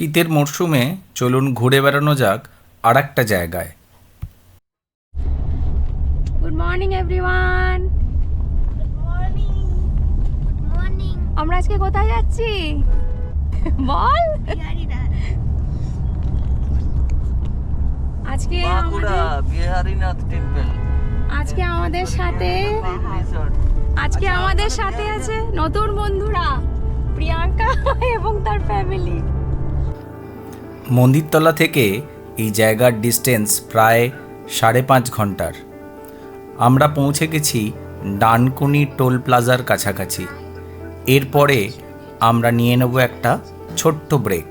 শীতের মরশুমে চলুন ঘুরে বেড়ানো যাক আর একটা জায়গায় গুড মর্নিং এভরিওয়ান মর্নিং আমরা আজকে কোথায় যাচ্ছি? বল আজকে বিহারীনাথ টেম্পল আজকে আমাদের সাথে আজকে আমাদের সাথে আছে নতুন বন্ধুরা প্রিয়াঙ্কা এবং তার ফ্যামিলি মন্দিরতলা থেকে এই জায়গার ডিস্টেন্স প্রায় সাড়ে পাঁচ ঘণ্টার। আমরা পৌঁছে গেছি ডানকুনি টোল প্লাজার কাছাকাছি। এরপরে আমরা নিয়ে নেব একটা ছোট্ট ব্রেক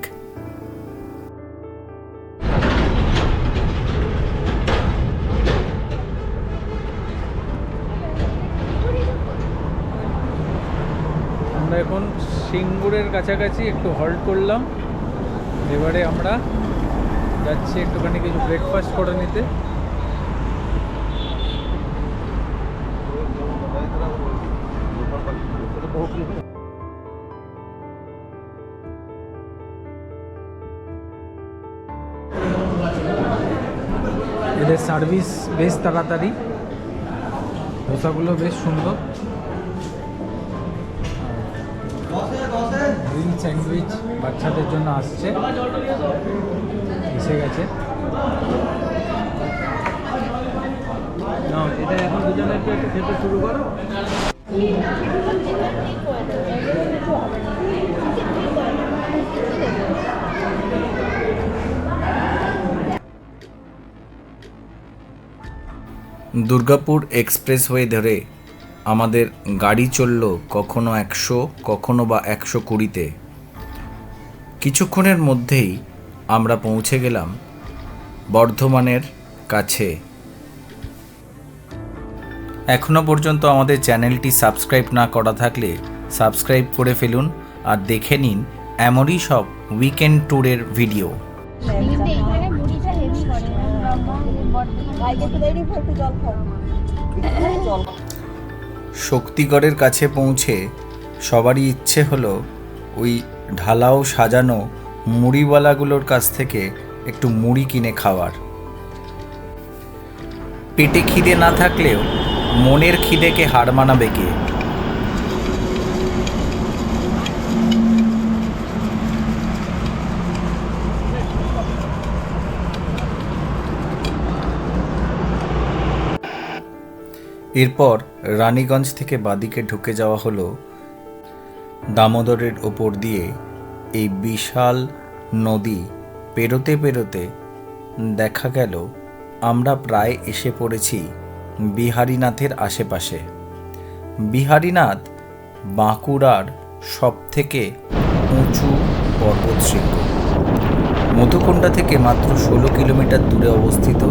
আমরা এখন সিঙ্গুরের কাছাকাছি একটু হল্ট করলাম। এবারে আমরা যাচ্ছি একটুখানি কিছু ব্রেকফাস্ট করে নিতে। এদের সার্ভিস বেশ তাড়াতাড়ি। ধোসাগুলো বেশ সুন্দর। স্যান্ডউইচ বাচ্চাদের জন্য আসছে। এসে গেছে। নাও, এটা এখন দুজনে একটু একটু খেতে শুরু করো। দুর্গাপুর এক্সপ্রেসওয়ে ধরে আমাদের গাড়ি চলল কখনো একশো কখনো বা একশো কুড়িতে। কিছুক্ষণের মধ্যেই আমরা পৌঁছে গেলাম বর্ধমানের কাছে। এখনও পর্যন্ত আমাদের চ্যানেলটি সাবস্ক্রাইব না করা থাকলে সাবস্ক্রাইব করে ফেলুন আর দেখে নিন এমনই সব উইকেন্ড ট্যুরের ভিডিও শক্তিগড়ের কাছে পৌঁছে সবারই ইচ্ছে হলো ওই ঢালাও সাজানো মুড়িওয়ালাগুলোর কাছ থেকে একটু মুড়ি কিনে খাওয়ার। পেটে খিদে না থাকলেও মনের খিদেকে হার মানাবে কে? এরপর রানীগঞ্জ থেকে বাদিকে ঢুকে যাওয়া হলো দামোদরের ওপর দিয়ে এই বিশাল নদী পেরোতে পেরোতে দেখা গেল, আমরা প্রায় এসে পড়েছি বিহারীনাথের আশেপাশে। বিহারীনাথ বাঁকুড়ার সবথেকে উঁচু পর্বতশৃঙ্গ। মধুকুণ্ডা থেকে মাত্র ষোলো কিলোমিটার দূরে অবস্থিত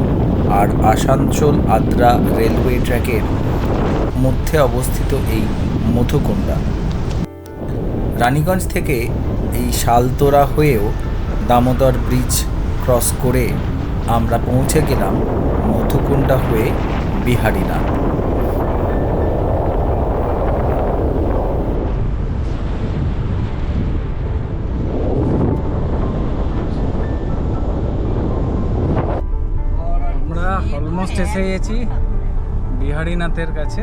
আর আসানসোল আদ্রা রেলওয়ে ট্র্যাকের মধ্যে অবস্থিত এই মধুকুণ্ডা। রানীগঞ্জ থেকে এই শালতোরা হয়েও দামোদর ব্রিজ ক্রস করে আমরা পৌঁছে গেলাম মধুকুণ্ডা হয়ে বিহারীনাথ। আমরা অলমোস্ট এসে গেছি বিহারীনাথের কাছে।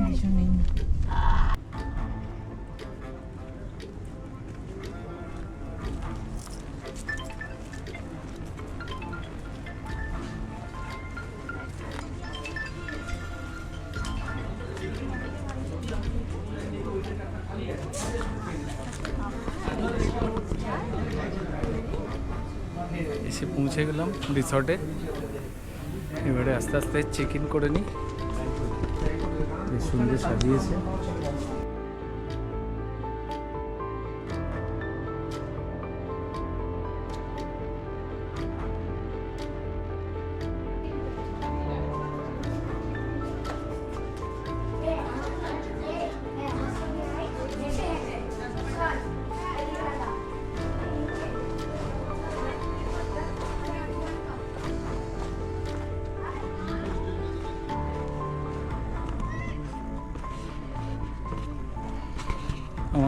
এসে পৌঁছে গেলাম রিসর্টে। এবারে আস্তে আস্তে চেক ইন করে নিই। সুন্দর সাজিয়েছে।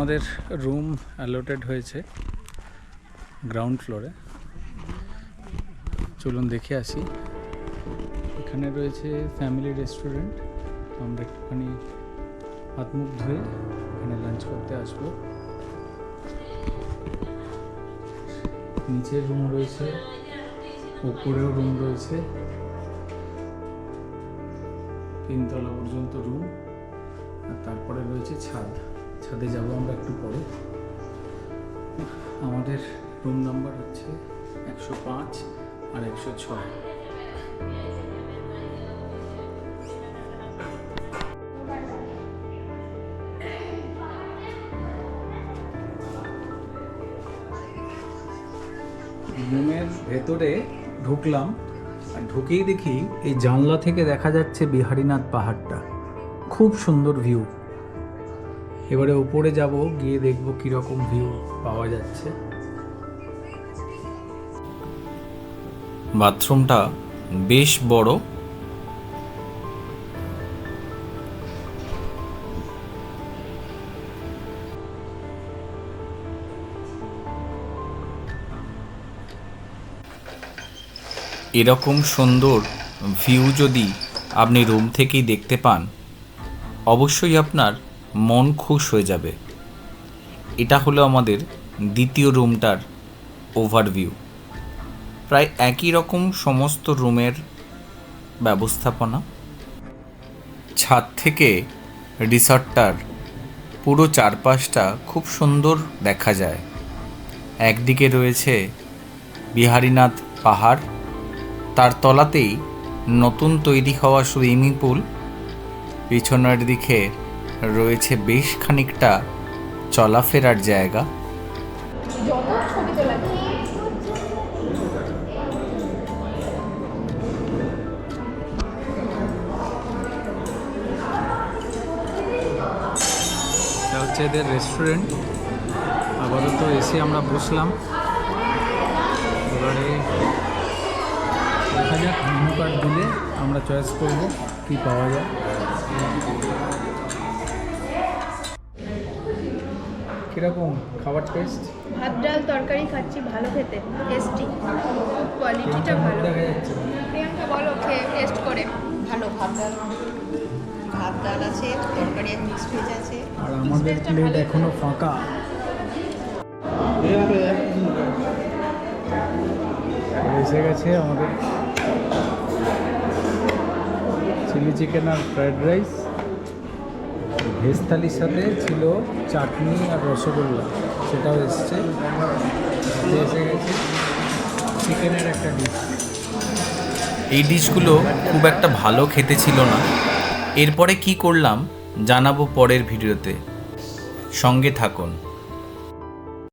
আমাদের রুম অ্যালোটেড হয়েছে গ্রাউন্ড ফ্লোরে চলুন দেখে আসি। এখানে রয়েছে ফ্যামিলি রেস্টুরেন্ট আমরা একটুখানি হাত মুখ ধুয়ে এখানে লাঞ্চ করতে আসব। নিচের রুম রয়েছে, উপরেও রুম রয়েছে। তিনতলা পর্যন্ত রুম আর তারপরে রয়েছে ছাদ। ছাদে যাব আমরা একটু পরে। আমাদের রুম নাম্বার হচ্ছে একশো পাঁচ আর একশো ছয়। রুমের ভেতরে ঢুকলাম আর ঢুকেই দেখি এই জানলা থেকে দেখা যাচ্ছে বিহারীনাথ পাহাড়টা। খুব সুন্দর ভিউ এবারে উপরে যাব, গিয়ে দেখব কীরকম ভিউ পাওয়া যাচ্ছে। বাথরুমটা বেশ বড়। এরকম সুন্দর ভিউ যদি আপনি রুম থেকেই দেখতে পান, অবশ্যই আপনার মন খুশ হয়ে যাবে। এটা হলো আমাদের দ্বিতীয় রুমটার ওভারভিউ প্রায় একই রকম সমস্ত রুমের ব্যবস্থাপনা। ছাদ থেকে রিসর্টটার পুরো চারপাশটা খুব সুন্দর দেখা যায়। একদিকে রয়েছে বিহারীনাথ পাহাড়, তার তলাতেই নতুন তৈরি হওয়া সুইমিং পুল, পিছনের দিকে রয়েছে বেশ খানিকটা চলাফেরার জায়গা। হচ্ছে এদের রেস্টুরেন্ট আপাতত এসে আমরা বসলাম। এবারে দেখা যাক মেনু কার্ড দিলে আমরা চয়েস করব কি পাওয়া যায়। কীরকম খাবার টেস্ট ভাত ডাল তরকারি খাচ্ছি ভালো খেতে টেস্টি কোয়ালিটিটা ভালো। দেখা যাচ্ছে প্রিয়াঙ্কা বলো খেয়ে টেস্ট করে। ভালো ভাত ডাল। ভাত ডাল আছে তরকারি এক মিক্সড ভেজ আছে। আর আমাদের প্লেট এখনও ফাঁকা। এসে গেছে আমাদের চিলি চিকেন আর ফ্রাইড রাইস ভেজ থালির সাথে ছিল চাটনি আর রসগোল্লা, সেটাও এসছে। এসে গেছে চিকেনের একটা ডিশ এই ডিশগুলো খুব একটা ভালো খেতে ছিল না। এরপরে কি করলাম জানাব পরের ভিডিওতে। সঙ্গে থাকুন।